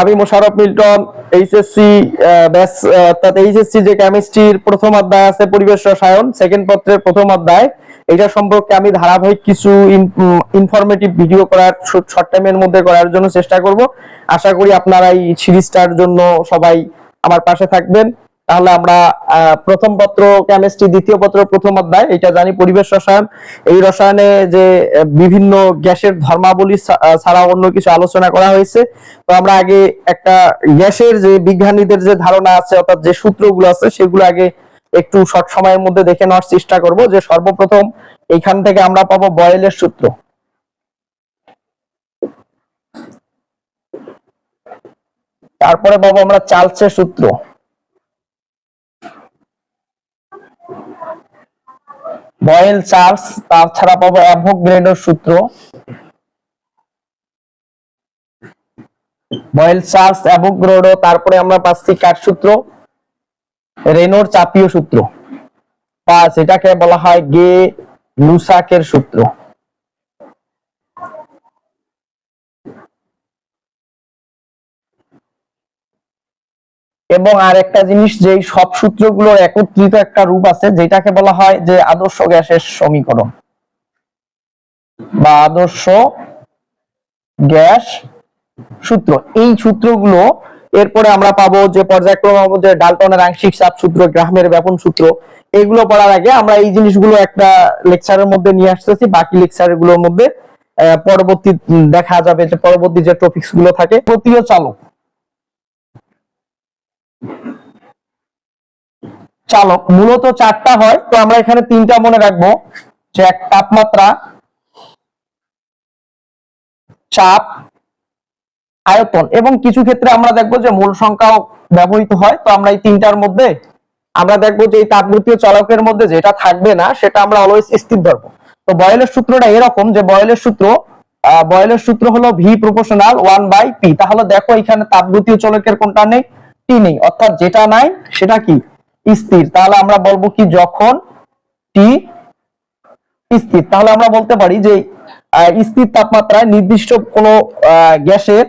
আমি Mosharraf Milton HSC ব্যাস অর্থাৎ এইচএসসি যে কেমিস্ট্রির প্রথম অধ্যায় আছে, পরিবেশ রসায়ন সেকেন্ড পত্রের প্রথম অধ্যায়, এটা সম্পর্কে আমি ধারাবাহিক কিছু ইনফরমেটিভ ভিডিও করার শর্ট টাইমের মধ্যে করার জন্য চেষ্টা করব। আশা করি আপনারা এই সিরিজটার জন্য সবাই আমার পাশে থাকবেন। তাহলে আমরা প্রথম পত্র কেমিস্ট্রি দ্বিতীয় পত্র, প্রথম অধ্যায়, এটা জানি পরিবেশ রসায়ন। এই রসায়নে যে বিভিন্ন গ্যাসের ধর্মাবলী ছাড়া অন্য কিছু আলোচনা করা হয়েছে। তো আমরা আগে একটা গ্যাসের যে বিজ্ঞানীদের যে ধারণা আছে, অর্থাৎ যে সূত্রগুলো আছে, সেগুলো আগে একটু শর্ট সময়ের মধ্যে দেখে নেওয়ার চেষ্টা করব যে সর্বপ্রথম এখান থেকে আমরা পাবো বয়েলের সূত্র। তারপরে পাবো আমরা চার্লসের সূত্র। বয়েল চার্লস তাছাড়া পাবো অ্যাভোগ্রেডোর সূত্র। বয়েল চার্লস অ্যাভোগ্রেডো তারপরে আমরা পাচ্ছি কার সূত্র? রেনোর চাপীয় সূত্র। পাঁচ এটাকে বলা হয় গে লুসাকের সূত্র। এবং আর একটা জিনিস যে সব সূত্রগুলোর একত্রিত একটা রূপ আছে যেটাকে বলা হয় যে আদর্শ গ্যাসের সমীকরণ। বা আদর্শ গ্যাস সূত্র। এই সূত্রগুলো এরপরে আমরা পাবো যে পর্যায়ক্রমে যে ডালটনের আংশিক চাপ সূত্র গ্রামের ব্যাপন সূত্র। এগুলো পড়ার আগে আমরা এই জিনিসগুলো একটা লেকচারের মধ্যে নিয়ে আসতেছি, বাকি লেকচারগুলোর মধ্যে পরবর্তী দেখা যাবে যে পরবর্তী যে টপিকসগুলো থাকে প্রতিও চালক। চালক। মূলত চারটা হয়, তো আমরা এখানে তিনটা মনে রাখব। যে এক, তাপমাত্রা, চাপ, আয়তন, এবং কিছু ক্ষেত্রে আমরা দেখব যে মূল সংখ্যাও ব্যবহৃত হয়। তো আমরা এই তিনটার মধ্যে, আমরা দেখব যে এই তাপগতীয় চালকের মধ্যে যেটা থাকবে না, সেটা আমরা অলওয়েজ স্থির ধরবো। তো বয়েলের সূত্রটা এরকম যে বয়েলের সূত্র বয়েলের সূত্র হলো V proportional one by P তাহলে দেখো এখানে তাপগতীয় চলকের কোনটা নেই? টি নেই। অর্থাৎ যেটা নাই, সেটা কি? স্থির। তাহলে আমরা বলব কি, যখন টি স্থির। তাহলে আমরা বলতে পারি যে স্থির তাপমাত্রায় নির্দিষ্ট কোনো গ্যাসের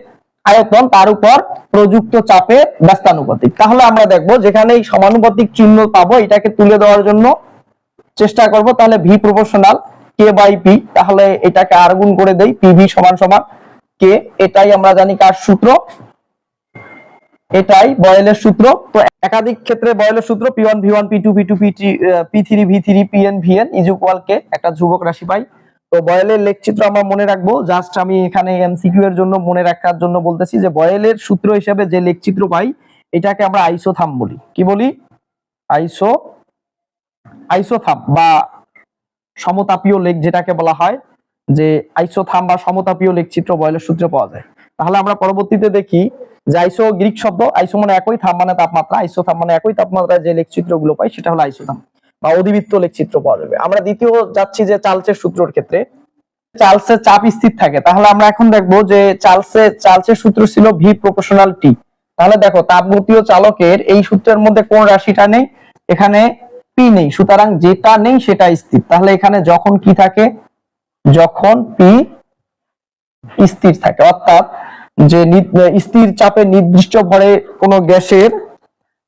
আয়তন তার উপর প্রযুক্ত চাপে ব্যস্তানুপাতিক। তাহলে আমরা দেখব যেখানে এই সমানুপাতিক চিহ্ন পাবো, এটাকে তুলে দেওয়ার জন্য চেষ্টা করব। তাহলে V proportional K by P তাহলে এটাকে আর গুণ করে দেই পিভি সমান সমান কে এটাই আমরা জানি কার সূত্র। এটাই বয়েলের সূত্র। তো একাধিক ক্ষেত্রে বয়েলের সূত্র P one V one P two P two P three V three P N V N is equal K একটা ধ্রুবক রাশি পাই তো বয়েলের লেখচিত্র আমরা মনে রাখব জাস্ট আমি এখানে এমসিকিউ এর জন্য মনে রাখার জন্য বলতেছি যে বয়েলের সূত্র হিসেবে যে লেখচিত্র পাই, এটাকে আমরা আইসোথাম বলি। কি বলি? আইসো, আইসোথাম বা সমতাপীয় লেখ যেটাকে বলা হয়, যে আইসোথাম বা সমতাপীয় লেখচিত্র বয়েলের সূত্রে পাওয়া যায়। তাহলে আমরা পরবর্তীতে দেখি যে আইসো গ্রিক শব্দ, আইসো মানে একই, থাম মানে তাপমাত্রা আইসোথাম মানে একই, তাপমাত্রায় যে লেখচিত্রগুলো পাই সেটা হলো আইসোথাম বা অধিবৃত্ত লেখচিত্র পাওয়া যাবে। আমরা দ্বিতীয় যাচ্ছি যে চার্লসের সূত্রের ক্ষেত্রে। চার্লসের চাপ স্থির থাকে। তাহলে আমরা এখন দেখব যে চার্লসের চার্লসের সূত্র ছিল ভি প্রপোর্শনাল টি তাহলে দেখো তাপগতীয় চালকের এই সূত্রের মধ্যে কোন রাশিটা নেই? এখানে পি নেই। সুতরাং যেটা নেই সেটা স্থির। তাহলে এখানে যখন কি থাকে? যখন পি স্থির থাকে। অর্থাৎ যে স্থির চাপে নির্দিষ্ট ভরে কোনো গ্যাসের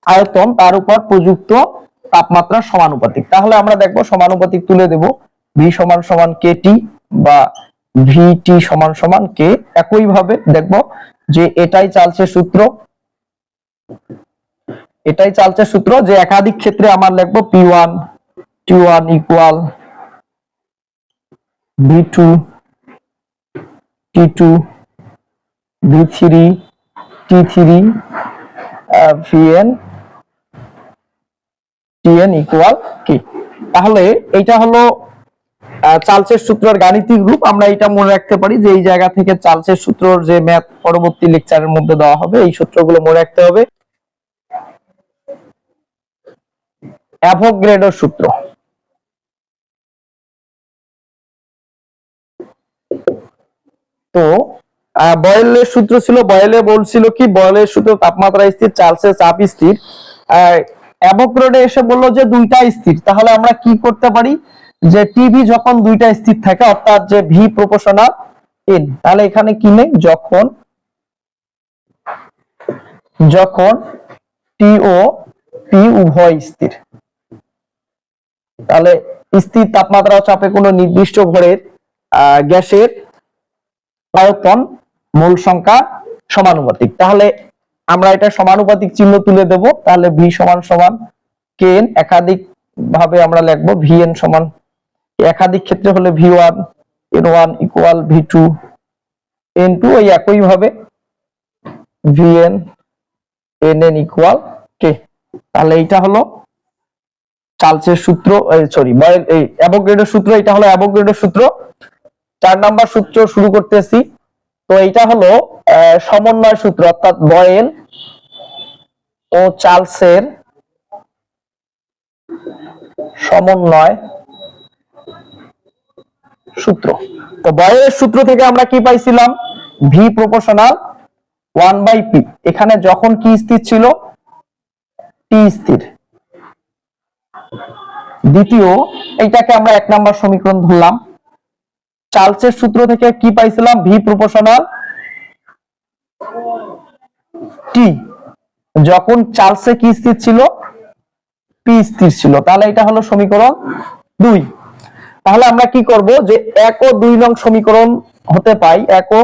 আয়তন তার উপর প্রযুক্ত তাপমাত্রা সমানুপাতিক। তাহলে আমরা দেখব সমানুপাতিক তুলে দেব। ভি সমান সমান কে টি বা ভি টি সমান সমান কে একই ভাবে দেখব যে এটাই চালছে সূত্র। এটাই চালছে সূত্র যে একাধিক ক্ষেত্রে আমার লিখব P one T one equal V two T two V three T three VN তাহলে এইটা হলো সূত্রের গাণিতিক রূপ। আমরা এটা মনে রাখতে পারি যে এই জায়গা থেকে সূত্রর যে ম্যাথ পরবর্তী লেকচারের মধ্যে দেওয়া হবে, এই সূত্রগুলো মনে রাখতে হবে। অ্যাভোগ্রেডোর সূত্র। তো বয়েলের সূত্র ছিল, বয়েলে বলছিল কি, বয়েলের সূত্র তাপমাত্রা স্থির, চার্লসের চাপ স্থির। অ্যাভোগ্রেডো এসে বলল যে দুইটা স্থির। তাহলে আমরা কি করতে পারি? যে টিভি যখন দুইটা স্থির থাকে, অর্থাৎ যে ভি প্রপোর্শনাল এন তাহলে এখানে কি নেই? যখন যখন টি ও পি উভয় স্থির। তাহলে স্থির তাপমাত্রা চাপে কোনো নির্দিষ্ট ঘরের গ্যাসের আয়তন মোল সংখ্যা সমানুপাতিক। তাহলে আমরা এটা সমানুপাতিক চিহ্ন তুলে দেব। তাহলে ভি সমান সমান কে এন একাধিক ভাবে আমরা লিখব ভি এন সমান একাধিক ক্ষেত্রে হলে V one N one equal V two N two ওই একই ভাবে V N N N equal K তাহলে এইটা হলো চার্লসের সূত্র সরি এই অ্যাভোগ্রেডের সূত্র, এটা হলো অ্যাভোগ্রেডের সূত্র। চার নাম্বার সূত্র শুরু করতেছি। তো এইটা হলো সমন্বয় সূত্র, অর্থাৎ বয়েল ও চার্লসের সমন্বয় সূত্র। তো বয়েলের সূত্র থেকে আমরা কি পাইছিলাম? V proportional one by P এখানে যখন কি স্থির ছিল টি স্থির। দ্বিতীয়, এইটাকে আমরা এক নাম্বার সমীকরণ ধরলাম। চার্লসের সূত্র থেকে কি পাইছিলাম? V proportional T. যখন চার্লসে কি স্থির ছিল? পি স্থির ছিল। তাহলে এটা হলো সমীকরণ দুই। তাহলে আমরা কি করব যে এক ও দুই নং সমীকরণ হতে পাই, এক ও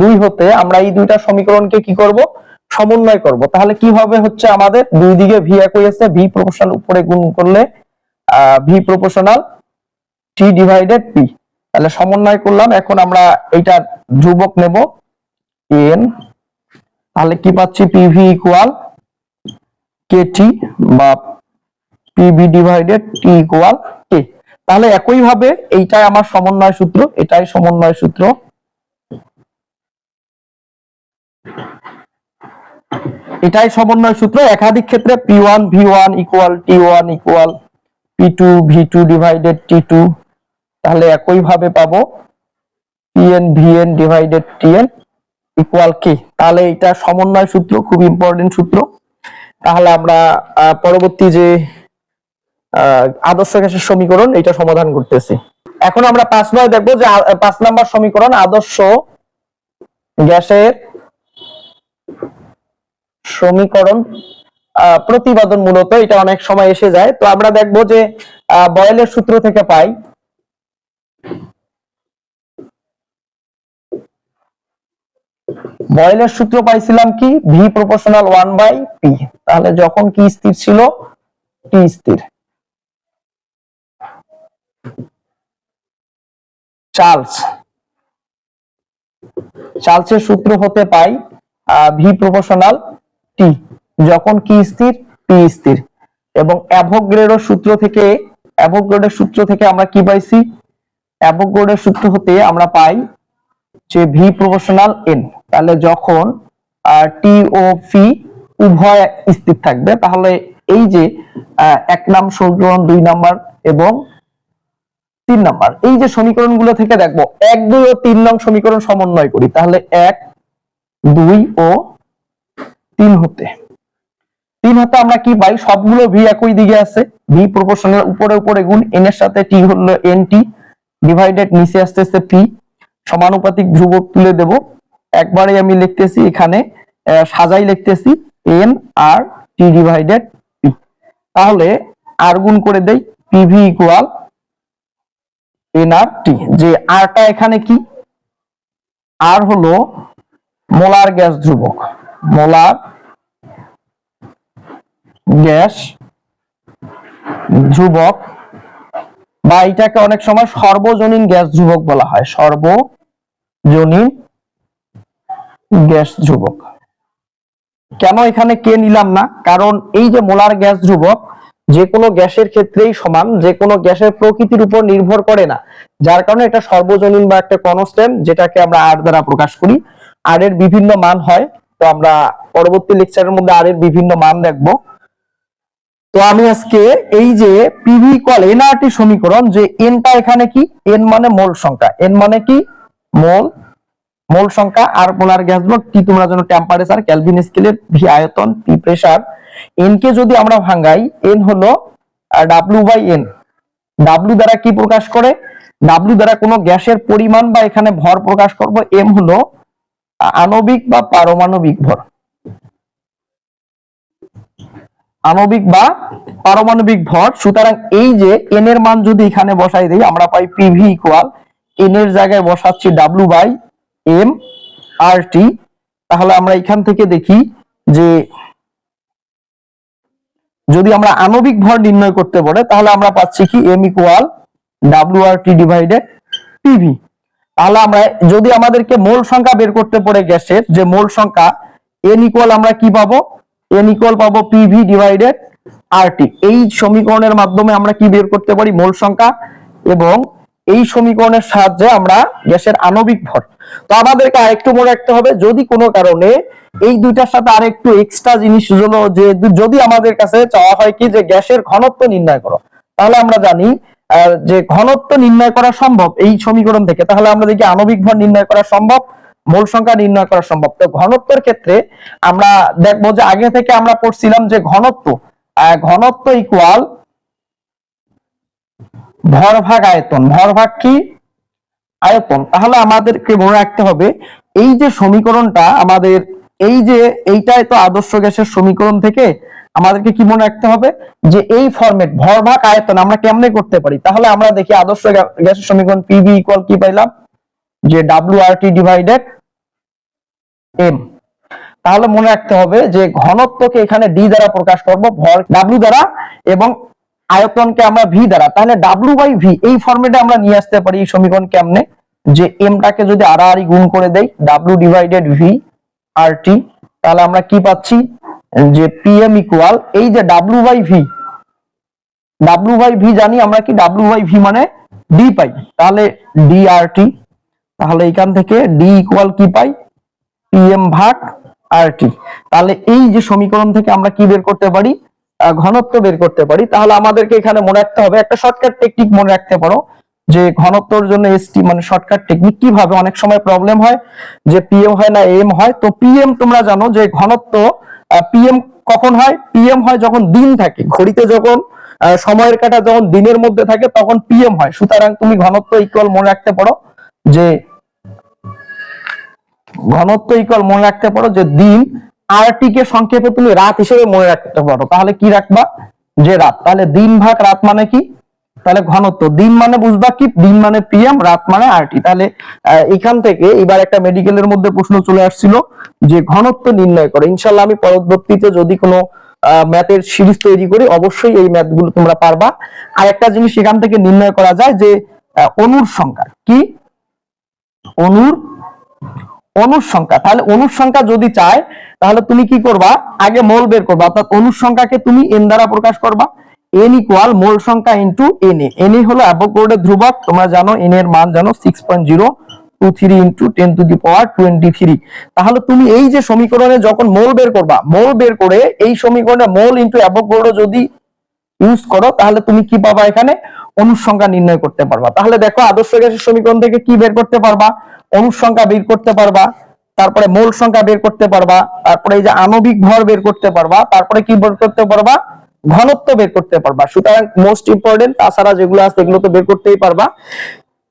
দুই হতে আমরা এই দুইটা সমীকরণকে কি করব? সমন্বয় করব। তাহলে কীভাবে হচ্ছে আমাদের দুই দিকে ভি একই আছে, ভি প্রপোর্শনাল উপরে গুণ করলে V proportional T divided P তাহলে সমন্বয় করলাম, এখন আমরা এইটা ধ্রুবক নেব এন তাহলে কি পাচ্ছি? পিভি ইকুয়াল কেটি বা PV divided T equal K তাহলে একই ভাবে এইটাই আমার সমন্বয় সূত্র, এটাই সমন্বয় সূত্র। এটাই সমন্বয় সূত্র, একাধিক ক্ষেত্রে P one V one equal T one equal P two V two divided T two তাহলে একই ভাবে পাবো PN VN divided TN equal K তাহলে এটা সমন্বয় সূত্র খুব ইম্পর্টেন্ট সূত্র। তাহলে আমরা পরবর্তী যে আদর্শ গ্যাসের সমীকরণ এটা সমাধান করতেছি। এখন আমরা পাঁচ নয় দেখব যে পাঁচ নাম্বার সমীকরণ আদর্শ গ্যাসের সমীকরণ আহ, প্রতিপাদন মূলত এটা অনেক সময় এসে যায়। তো আমরা দেখব যে বয়েলের সূত্র থেকে পাই বয়েলের সূত্র পাইছিলাম কি? V proportional one by P তাহলে যখন কি স্থির ছিল? টি স্থির। চার্লস চার্লসের সূত্র হতে পাই ভি প্রপোর্শনাল টি যখন কি স্থির? পি স্থির। এবং অ্যাভোগ্রেডের সূত্র থেকে, অ্যাভোগ্রেডের সূত্র থেকে আমরা কি পাইছি? অ্যাভোগ্রেডের সূত্র হতে আমরা পাই যে ভি প্রপোর্শনাল এন তাহলে যখন টি ও পি উভয় স্থির থাকবে, তাহলে এই যে এক নাম সমীকরণ, দুই নাম্বার এবং তিন নাম্বার, এই যে সমীকরণগুলো থেকে দেখব, এক, দুই ও তিন নং সমীকরণ সমন্বয় করি, তাহলে এক, দুই ও তিন হতে। তিন হতে আমরা কি পাই? সবগুলো ভি একই দিকে আছে ভি প্রপোর্শনাল উপরে উপরে গুণ এন এর সাথে টি হলো এন টি ডিভাইডেড নিচে আসতেছে পি সমানুপাতিক ধ্রুবক তুলে দেব একবারে আমি লিখতেছি এখানে সাজাই লিখতেছি N R T divided P তাহলে আর গুণ করে দেই PV equal N R T যে আরটা এখানে কি? আর হলো মোলার গ্যাস ধ্রুবক। মোলার গ্যাস ধ্রুবক, বা এটাকে অনেক সময় সর্বজনীন গ্যাস ধ্রুবক বলা হয়, সর্বজনীন গ্যাস ধ্রুবক। কেন এখানে কে নিলাম না? কারণ এই যে মোলার গ্যাস ধ্রুবক, যে কোনো গ্যাসের ক্ষেত্রেই সমান, যে কোনো গ্যাসের প্রকৃতির উপর নির্ভর করে না। যার কারণে এটা সর্বজনীন বা একটা কনস্ট্যান্ট, যেটাকে আমরা আর দ্বারা প্রকাশ করি। আর এর বিভিন্ন মান হয়। তো আমরা পরবর্তী লেকচারের মধ্যে আর এর বিভিন্ন মান দেখব। তো আমি আজকে এই যে পিভি কল এনআরটি সমীকরণ, যে এনটা এখানে কি? এন মানে মোল সংখ্যা। এন মানে কি? মোল। মোল সংখ্যা আর মোলার গ্যাস ব্লক টি তোমরা যেন টেম্পারেচার ক্যালভিন স্কেলের ভি আয়তন পি প্রেসার এন কে যদি আমরা ভাঙাই এন হলো ডাব্লিউ বাই এন ডাব্লিউ দ্বারা কি প্রকাশ করে? ডাব্লিউ দ্বারা কোনো গ্যাসের পরিমাণ বা এখানে ভর প্রকাশ করব এম হলো আণবিক বা পারমাণবিক ভর। আণবিক বা পারমাণবিক ভর, সুতরাং এই যে এন এর মান যদি এখানে বসাই দিই, আমরা পাই পিভি ইকুয়াল এন এর জায়গায় বসাচ্ছি W by M R T তাহলে আমরা এখান থেকে দেখি যে যদি আমরা আণবিক ভর নির্ণয় করতে পারে তাহলে আমরা পাচ্ছি কি M equal W R T divided PV তাহলে আমরা যদি আমাদেরকে মোল সংখ্যা বের করতে পারে গ্যাসের, যে মোল সংখ্যা এন ইকুয়াল আমরা কি পাবো? এন ইকুয়াল পাবো পিভি ডিভাইডেড আর টি এই সমীকরণের মাধ্যমে আমরা কি বের করতে পারি? মোল সংখ্যা এবং এই সমীকরণের সাহায্যে আমরা গ্যাসের আণবিক ভর। তো আমাদেরকে আরেকটু মনে রাখতে হবে, যদি কোনো কারণে এই দুইটার সাথে আরেকটু এক্সট্রা জিনিস যে, যদি আমাদের কাছে চাওয়া হয় কি যে গ্যাসের ঘনত্ব নির্ণয় করো, তাহলে আমরা জানি যে ঘনত্ব নির্ণয় করা সম্ভব এই সমীকরণ থেকে। তাহলে আমরা দেখি আণবিক ভর নির্ণয় করা সম্ভব, মোল সংখ্যা নির্ণয় করা সম্ভব। তো ঘনত্বের ক্ষেত্রে আমরা দেখব যে আগে থেকে আমরা পড়ছিলাম যে ঘনত্ব ঘনত্ব ইকুয়াল ভর ভাগ আয়তন। ভরভাগ কি? আয়তন। তাহলে আমাদেরকে মনে রাখতে হবে, এই যে সমীকরণটা আমাদের, এই যে এইটাই তো আদর্শ গ্যাসের সমীকরণ থেকে, আমাদেরকে কি মনে রাখতে হবে? যে এই ফরম্যাট ভরভাগ আয়তন আমরা কেমনে করতে পারি? তাহলে আমরা দেখি আদর্শ গ্যা- গ্যাসের সমীকরণ পিভি ইকুয়াল কি পাইলাম? যে W R T divided M তাহলে মনে রাখতে হবে যে ঘনত্বকে এখানে ডি দ্বারা প্রকাশ করব, ভর ডাব্লিউ দ্বারা এবং আয়তনকে আমরা ভি দ্বারা, তাহলে ডাব্লিউ বাই ভি এই ফরম্যাটে আমরা নিয়ে আসতে পারি এই সমীকরণ কেমনে? যে এমটাকে যদি আড়াআড়ি গুণ করে দেই W divided V R T তাহলে আমরা কি পাচ্ছি? যে পিএম ইকুয়াল এই যে W by V W by V জানি আমরা কি? ডাব্লিউ বাই ভি মানে ডি পাই, তাহলে ডি আর টি তাহলে এখান থেকে ডি ইকুয়াল কি পাই? পিএম ভাগ আর টি তাহলে এই যে সমীকরণ থেকে আমরা কি বের করতে পারি? ঘনত্ব বের করতে পারি, তাহলে আমাদেরকে এখানে মনে রাখতে হবে, একটা শর্টকাট টেকনিক মনে রাখতে পারো, যে ঘনত্বর জন্য এসটি মানে শর্টকাট টেকনিক কীভাবে অনেক সময় প্রবলেম হয়, যে পিএম হয় না এম হয়, তো পিএম তোমরা জানো যে ঘনত্ব পিএম কখন হয়? পিএম হয় যখন দিন থাকে, ঘড়িতে যখন সময়ের কাটা যখন দিনের মধ্যে থাকে, তখন পিএম হয়। সুতরাং তুমি ঘনত্ব ইকুয়াল মনে রাখতে পারো, যে ঘনত্ব ইকুয়াল মনে রাখতে পারো যে দিন আর কে সংক্ষেপে তুমি রাত হিসেবে মনে রাখতে পারো। তাহলে কি রাখবা? যে রাত। তাহলে দিন ভাগ, রাত মানে কি? তাহলে ঘনত্ব। দিন মানে বুঝবা কি? দিন মানে পিএম রাত মানে আরটি তাহলে এখান থেকে এবার একটা মেডিকেলের মধ্যে প্রশ্ন চলে আসছিল যে ঘনত্ব নির্ণয় করো। ইনশাল্লাহ আমি পরবর্তীতে যদি কোনো ম্যাথের সিরিজ তৈরি করি, অবশ্যই এই ম্যাথগুলো তোমরা পারবা। আর একটা জিনিস এখান থেকে নির্ণয় করা যায় যে অণুর সংখ্যা। কি? অনুর সংখ্যা তাহলে অনুর সংখ্যা যদি চায়, তাহলে তুমি কি করবা? আগে মোল বের করবা। অর্থাৎ অনুর সংখ্যাকে তুমি এন দ্বারা প্রকাশ করবা। এন ইকুয়াল মোল সংখ্যা into N A N A হলো অ্যাভোগাড্রোর ধ্রুবক। তোমরা জানো এন এর মান জানো six point zero two three into ten to the power twenty three তাহলে তুমি এই যে সমীকরণে যখন মোল বের করবা, মোল বের করে এই সমীকরণে মোল ইন্টু অ্যাভোগাড্রো যদি ইউজ করো, তাহলে তুমি কি পাবা এখানে? অনুসংখ্যা নির্ণয় করতে পারবা। তাহলে দেখো আদর্শ গ্যাসের সমীকরণ থেকে কি বের করতে পারবা? অনুর সংখ্যা বের করতে পারবা, তারপরে মোল সংখ্যা বের করতে পারবা, তারপরে এই যে আণবিক ভর বের করতে পারবা, তারপরে কি বের করতে পারবা? ঘনত্ব বের করতে পারবা। সুতরাং মোস্ট ইম্পর্টেন্ট তাছাড়া যেগুলো আছে এগুলো তো বের করতেই পারবা।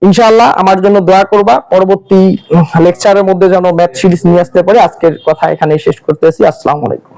ইনশাআল্লাহ আমার জন্য দোয়া করবা। পরবর্তী লেকচারের মধ্যে যেন ম্যাথ সিরিজ নিয়ে আসতে পারি। আজকের কথা এখানেই শেষ করতেছি। আসসালামু আলাইকুম।